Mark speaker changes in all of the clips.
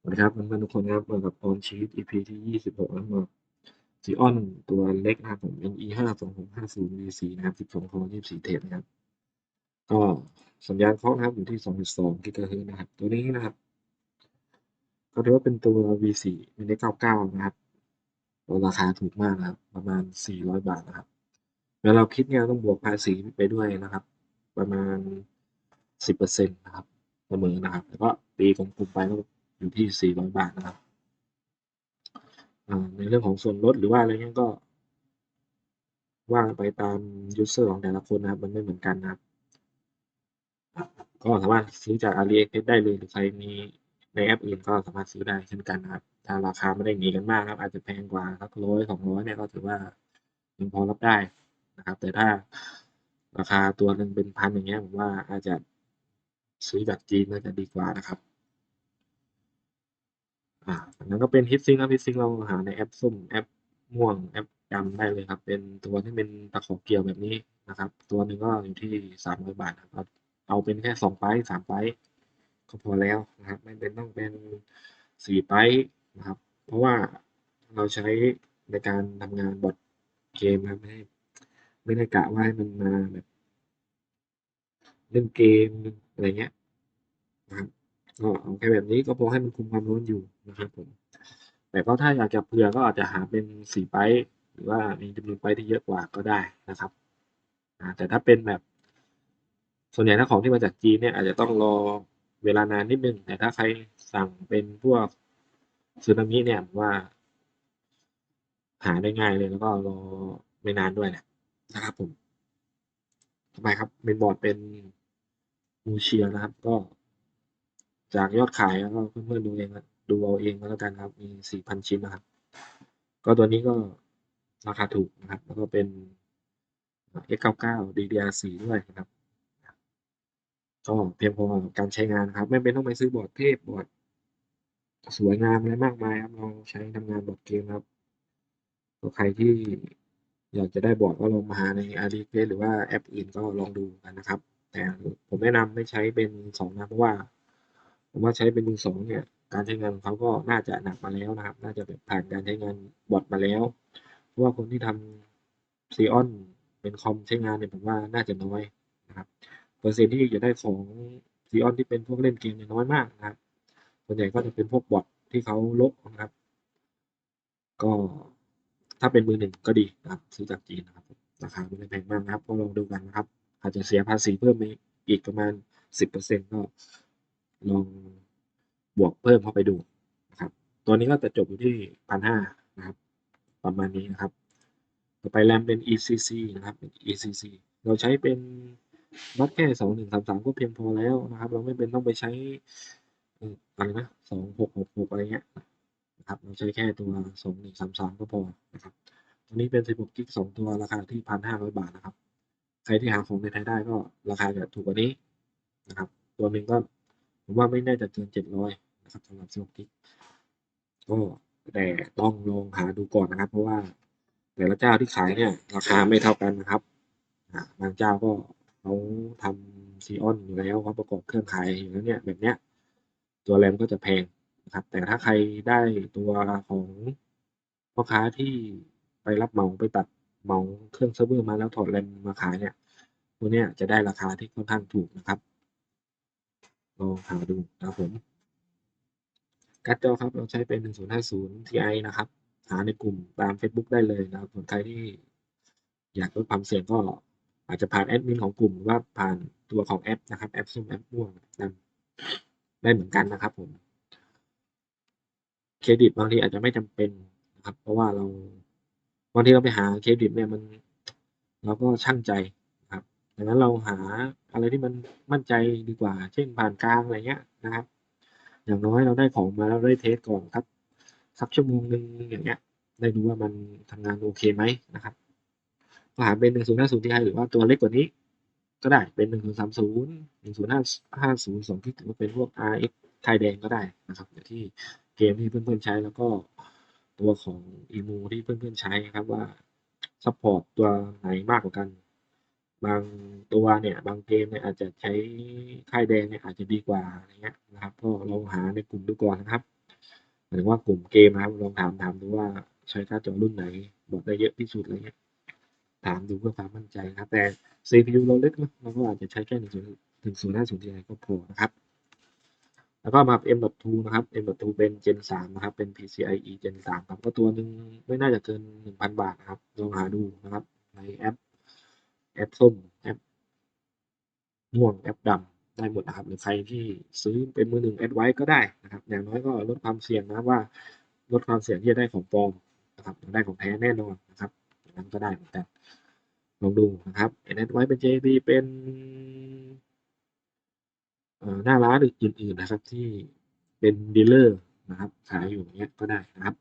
Speaker 1: สวัสดีครับเพื่อนๆทุกคนครับมากับออนชีต EP ที่ 26แล้วมาซีออนตัวเล็กนะครับผม NE 5 2 6 5 0 V4 นะครับ12โค24 เทปนะครับ ก็สัญญาณเคาะนะครับอยู่ที่ 2.2กิกะเฮิรตซ์นะครับ ตัวนี้นะครับ ก็ถือว่าเป็นตัว V4 มินิ99 นะครับราคาถูกมากนะครับ ประมาณ 400 บาทนะครับเวลาเราคิดเนี่ยต้องบวกภาษีไปด้วยนะครับ ประมาณ 10%นะครับเสมอนะครับแล้วก็ตีกลมๆไปก็ อยู่ที่ 400 บาทนะครับในเรื่องของส่วนลดหรือว่าอะไรเงี้ยก็ว่าไปตามยูเซอร์ของแต่ละคนนะครับ มันไม่เหมือนกันนะครับ ก็สามารถซื้อจาก AliExpress ได้เลยหรือใครมีในแอปอื่นก็สามารถซื้อได้เช่นกันนะครับ ถ้าราคาไม่ได้หนีกันมากครับ อาจจะแพงกว่าสักร้อยสองร้อยเนี่ยก็ถือว่ายังพอรับได้นะครับ แต่ถ้าราคาตัวหนึ่งเป็นพันอย่างเงี้ยผมว่าอาจจะซื้อจากจีนน่าจะดีกว่านะครับ อ่าอันนั้นก็เป็นฮิตซิงครับฮิตซิงเราหาในแอปส้มแอปม่วงแอปดำได้เลยครับ เป็นตัวที่เป็นตะขอเกี่ยวแบบนี้นะครับ ตัวหนึ่งก็อยู่ที่สามร้อยบาทครับเอาเป็นแค่สองไฟสามไฟก็พอแล้วนะครับไม่เป็นต้องเป็นสี่ไฟนะครับ เพราะว่าเราใช้ในการทำงานบอทเกมนะไม่ได้ไม่ได้กะว่าให้มันมาแบบเล่นเกมอะไรเงี้ยนะครับ ก็เอาแค่แบบนี้ก็พอให้มันคุมความร้อนอยู่นะครับผมแต่ก็ถ้าอยากจะเผื่อก็อาจจะหาเป็นสี่ไบต์หรือว่ามีจำนวนไบต์ที่เยอะกว่าก็ได้นะครับแต่ถ้าเป็นแบบ ส่วนใหญ่ถ้าของที่มาจากจีนเนี่ยอาจจะต้องรอเวลานานนิดนึงแต่ถ้าใครสั่งเป็นพวกซูนามิเนี่ยว่า หาได้ง่ายเลยแล้วก็รอไม่นานด้วยแหละนะครับผมทำไมครับเมนบอร์ดเป็นมูเชียนะครับ ก็ จากยอดขายแล้วก็เพื่อนๆดูเองดูเอาเองก็แล้วกันครับ มีสี่พันชิ้นนะครับ ก็ตัวนี้ก็ราคาถูกนะครับ แล้วก็เป็น X99 DDR4 ด้วยนะครับก็เพียงพอกับการใช้งานครับ ไม่เป็นต้องไปซื้อบอร์ดเทพบอร์ดสวยงามอะไรมากมายครับเราใช้ทำงานบอร์ดเกมครับก็ใครที่อยากจะได้บอร์ดก็ลองมาหาใน AliExpress หรือว่าแอปอื่นก็ลองดูกันนะครับ แต่ผมแนะนำไม่ใช้เป็นสองนะเพราะว่า ผมว่าใช้เป็นมือสองเนี่ย การใช้งานของเขาก็น่าจะหนักมาแล้วนะครับ น่าจะแบบผ่านการใช้งานบอทมาแล้ว เพราะว่าคนที่ทำซีออนเป็นคอมใช้งานเนี่ยผมว่าน่าจะน้อยนะครับเปอร์เซ็นต์ที่จะได้ของซีออนที่เป็นพวกเล่นเกมเนี่ยน้อยมากนะครับ ส่วนใหญ่ก็จะเป็นพวกบอทที่เขาลบนะครับ ก็ถ้าเป็นมือหนึ่งก็ดีนะครับซื้อจากจีนนะครับราคาไม่ได้แพงมากนะครับก็ลองดูกันนะครับ อาจจะเสียภาษีเพิ่มอีกประมาณสิบเปอร์เซ็นก็ ลองบวกเพิ่มเข้าไปดูนะครับ ตัวนี้ก็จะจบอยู่ที่พันห้านะครับ ประมาณนี้นะครับ ต่อไปแรมเป็น ECC นะครับเป็น ECC เราใช้เป็นนัดแค่สองหนึ่งสามสามก็เพียงพอแล้วนะครับ เราไม่เป็นต้องไปใช้อะไรนะสองหกหกหกอะไรเงี้ยนะครับเราใช้แค่ตัวสองหนึ่งสามสามก็พอนะครับตัวนี้เป็นสิบหกกิกสองตัวราคาที่พันห้าร้อยบาทนะครับ ใครที่หาของในไทยได้ก็ราคาจะถูกกว่านี้นะครับ ตัวหนึ่งก็ ผมว่าไม่น่าจะเกินเจ็ดร้อยนะครับสำหรับสิบกกิกก็แต่ต้องลองหาดูก่อนนะครับ เพราะว่า แต่ละเจ้าที่ขายเนี่ยราคาไม่เท่ากันนะครับบางเจ้าก็เขาทำซีออนอยู่แล้วเขาประกอบเครื่องขายอยู่แล้วเนี่ยแบบเนี้ย ตัวแรมก็จะแพงนะครับ แต่ถ้าใครได้ตัวของพ่อค้าที่ไปรับเหมาไปตัดเหมาเครื่องเซิร์ฟเวอร์มาแล้วถอดแรมมาขายเนี่ยตัวเนี้ยจะได้ราคาที่ค่อนข้างถูกนะครับ ลองหาดูนะครับผมการ์ดจอครับเราใช้เป็น 1050 Ti นะครับ หาในกลุ่มตาม Facebook ได้เลยนะครับส่วนใครที่อยากลดความเสี่ยงก็อาจจะผ่านแอดมินของกลุ่มหรือว่าผ่านตัวของแอปนะครับแอปซุ่มแอปม่วงได้เหมือนกันนะครับผมเครดิตบางทีอาจจะไม่จำเป็นนะครับ เพราะว่าเราบางทีเราไปหาเครดิตเนี่ยมัน เราก็ช่างใจ ดังนั้นเราหาอะไรที่มันมั่นใจดีกว่า เช่นผ่านกลางอะไรเงี้ยนะครับ อย่างน้อยเราได้ของมาแล้วได้เทสก่อนครับ สักชั่วโมงหนึ่งอย่างเงี้ย ได้ดูว่ามันทำงานโอเคไหมนะครับก็หาเป็นหนึ่งศูนย์ห้าศูนย์ที่ไหรือว่าตัวเล็กกว่านี้ ก็ได้เป็นหนึ่งศูนย์สามศูนย์หนึ่งศูนย์ห้าห้าศูนย์สองที่ถือว่าเป็นพวก RX ไทยแดงก็ได้นะครับอย่างที่เกมที่เพื่อนๆใช้แล้วก็ตัวของอีมูที่เพื่อนๆใช้ครับว่าซัพพอร์ตตัวไหนมากกว่ากัน บางตัวเนี่ยบางเกมเนี่ยอาจจะใช้ค่ายแดงเนี่ยอาจจะดีกว่าอะไรเงี้ยนะครับก็ลองหาในกลุ่มดูก่อนนะครับหมายถึงว่ากลุ่มเกมนะครับลองถามถามดูว่าใช้กาจอรุ่นไหนบอกได้เยอะที่สุดอะไรเงี้ยถามดูเพื่อความมั่นใจนะครับ แต่ CPU เราเล็กนะเราก็อาจจะใช้แค่หนึ่งศูนย์หนึ่งศูนย์ห้าศูนย์ทีก็พอนะครับ แล้วก็มา M.2 นะครับ M.2 เป็น Gen 3นะครับ เป็น PCIe Gen 3ครับก็ตัวหนึ่งไม่น่าจะเกิน 1,000 บาทนะครับลองหาดูนะครับในแอป แอปส้มแอปม่วงแอปดำได้หมดนะครับหรือใครที่ซื้อเป็นมือหนึ่งแอดไว้ก็ได้นะครับ อย่างน้อยก็ลดความเสี่ยงนะครับว่าลดความเสี่ยงที่จะได้ของปลอมนะครับได้ของแท้แน่นอนนะครับอย่างนั้นก็ได้เหมือนกันลองดูนะครับแอดไว้เป็น JB เป็นเอ่อหน้าร้านอื่นๆนะครับ ที่เป็นดีลเลอร์นะครับขายอยู่เงี้ยก็ได้นะครับ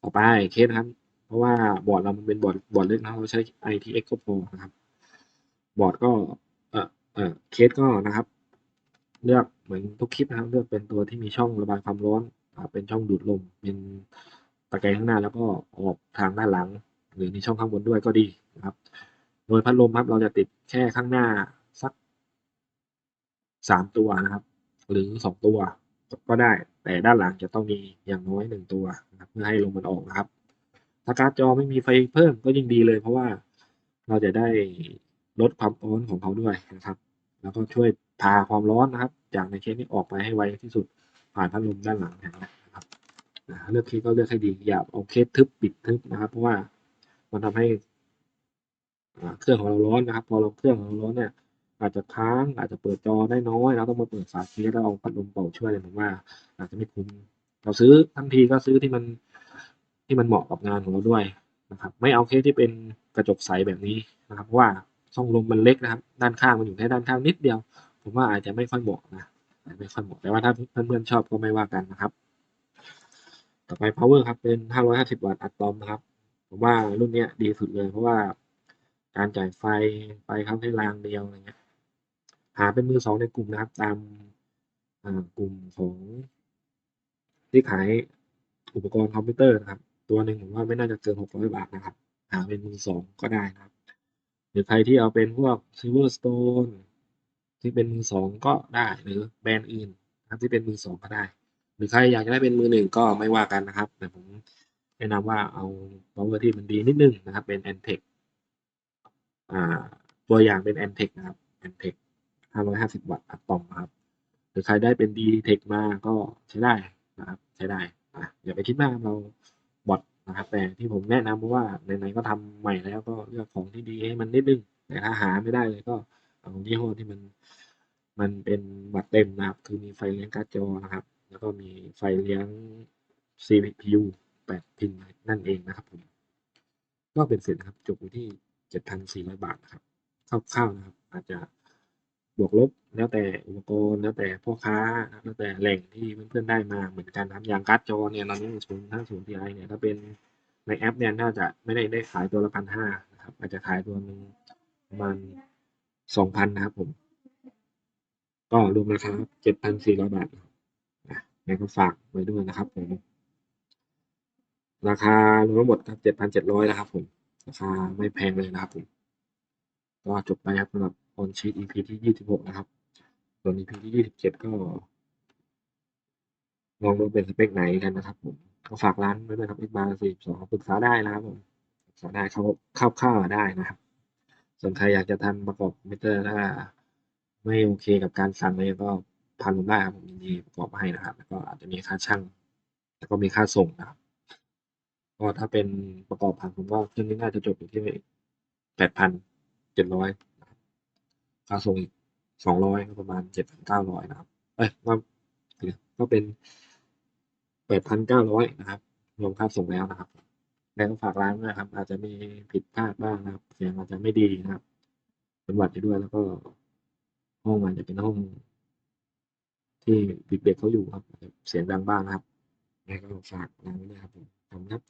Speaker 1: ต่อไปเคสนะครับ เพราะว่าบอร์ดเรามันเป็นบอร์ดบอร์ดเล็กนะเราใช้ ITX ก็พอนะครับ บอร์ดก็เอ่อเอ่อเคสก็นะครับ เลือกเหมือนทุกคลิปนะครับ เลือกเป็นตัวที่มีช่องระบายความร้อนเป็นช่องดูดลม เป็นตะแกรงข้างหน้าแล้วก็ออกทางด้านหลัง หรือมีช่องข้างบนด้วยก็ดีนะครับ โดยพัดลมครับเราจะติดแค่ข้างหน้าสักสามตัวนะครับ หรือสองตัวก็ได้ แต่ด้านหลังจะต้องมีอย่างน้อยหนึ่งตัวนะครับเพื่อให้ลมมันออกนะครับ ถ้าการ์ดจอไม่มีไฟเพิ่มก็ยิ่งดีเลย เพราะว่าเราจะได้ลดความร้อนของเขาด้วยนะครับ แล้วก็ช่วยพาความร้อนนะครับ จากในเคสนี้ออกไปให้ไวที่สุดผ่านพัดลมด้านหลังอย่างนี้นะครับนะเลือกเคสก็เลือกให้ดีอย่าเอาเคสทึบปิดทึบนะครับ เพราะว่ามันทำให้เครื่องของเราร้อนนะครับ พอเราเครื่องของเราร้อนเนี่ยอาจจะค้างอาจจะเปิดจอได้น้อยเราต้องมาเปิดฝาเคสแล้วเอาพัดลมเป่าช่วยเลยผมว่า อาจจะไม่คุ้มเราซื้อทั้งทีก็ซื้อที่มัน ที่มันเหมาะกับงานของเราด้วยนะครับ ไม่เอาเคสที่เป็นกระจกใสแบบนี้นะครับเพราะว่าช่องลมมันเล็กนะครับ ด้านข้างมันอยู่แค่ด้านข้างนิดเดียว ผมว่าอาจจะไม่ค่อยเหมาะนะไม่ค่อยเหมาะแต่ว่าถ้าเพื่อนๆชอบก็ไม่ว่ากันนะครับ ต่อไป power ครับเป็น 550 วัตต์อะตอมนะครับ ผมว่ารุ่นเนี้ยดีสุดเลย เพราะว่าการจ่ายไฟไฟเข้าแค่รางเดียวอะไรเงี้ยหาเป็นมือสองในกลุ่มนะครับ ตามกลุ่มของที่ขายอุปกรณ์คอมพิวเตอร์นะครับ ตัวหนึ่งผมว่าไม่น่าจะเกิน600บาทนะครับ หาเป็นมือสองก็ได้นะครับ หรือใครที่เอาเป็นพวก Silverstone ที่เป็นมือสองก็ได้หรือแบรนด์อื่นนะครับที่เป็นมือสองก็ได้ หรือใครอยากจะได้เป็นมือหนึ่งก็ไม่ว่ากันนะครับ แต่ผมแนะนำว่าเอา power ที่มันดีนิดนึงนะครับ เป็น Antec อ่าตัวอย่างเป็น Antec นะครับ Antec 550 วัตต์อะตอมนะครับ หรือใครได้เป็น D-Tech มาก็ใช้ได้นะครับ ใช้ได้อะอย่าไปคิดมากเรา บอทนะครับแต่ที่ผมแนะนำเพราะว่าไหนๆก็ทำใหม่แล้วก็เลือกของที่ดีให้มันนิดนึงแต่ถ้าหาไม่ได้เลยก็เอายี่ห้อที่มันมันเป็นบัตรเต็มนะครับ คือมีไฟเลี้ยงการ์ดจอนะครับ แล้วก็มีไฟเลี้ยง CPU 8 พินนั่นเองนะครับผมก็เป็นเสร็จนะครับจบอยู่ที่ 7,400 บาทนะครับคร่าวๆนะครับ อาจจะ บวกลบ แล้วแต่อุปกรณ์แล้วแต่พ่อค้านะแล้วแต่แหล่งที่เพื่อนๆได้มาเหมือนกันครับอย่างการ์ดจอเนี่ยตอนนี้ศูนย์ห้าศูนย์ทีไอเนี่ยถ้าเป็นในแอปเนี่ยน่าจะไม่ได้ได้ขายตัวละพันห้านะครับอาจจะขายตัวหนึ่งประมาณสองพันนะครับผม ก็รวมราคาเจ็ดพันสี่ร้อยบาทนะครับอะงั้นก็ฝากไว้ด้วยนะครับผมราคารวมทั้งหมดครับเจ็ดพันเจ็ดร้อยนะครับผมราคาไม่แพงเลยนะครับผม ก็จบไปครับสำหรับ ออนชีต EP ที่ยี่สิบหกนะครับ ส่วน EP ที่ยี่สิบเจ็ดก็ลองดูเป็นสเปคไหนกันนะครับผมก็ฝากร้านไว้ด้วยครับอีกบาร์สี่สองปรึกษาได้นะครับผมปรึกษาได้เข้าเข้าข้าได้นะครับ ส่วนใครอยากจะทำประกอบคอมพิวเตอร์ถ้าไม่โอเคกับการสั่งเลยก็พันผมได้ครับผมยินดีประกอบให้นะครับ แล้วก็อาจจะมีค่าช่าง แล้วก็มีค่าส่งนะครับก็ถ้าเป็นประกอบพันผมว่าเครื่องนี้น่าจะจบอยู่ที่แปดพันเจ็ดร้อย ค่าส่งอีกสองร้อยก็ประมาณเจ็ดพันเก้าร้อยนะครับ เอ้ยว่าก็เป็นแปดพันเก้าร้อยนะครับ รวมค่าส่งแล้วนะครับ แล้วฝากร้านด้วยนะครับ อาจจะมีผิดพลาดบ้างนะครับ เสียงอาจจะไม่ดีนะครับเป็นหวัดอยู่ด้วยแล้วก็ห้องมันจะเป็นห้องที่เด็กๆเขาอยู่ครับ เสียงดังบ้างนะครับแล้วก็ฝากร้านไว้ด้วยครับผมขอบคุณครับ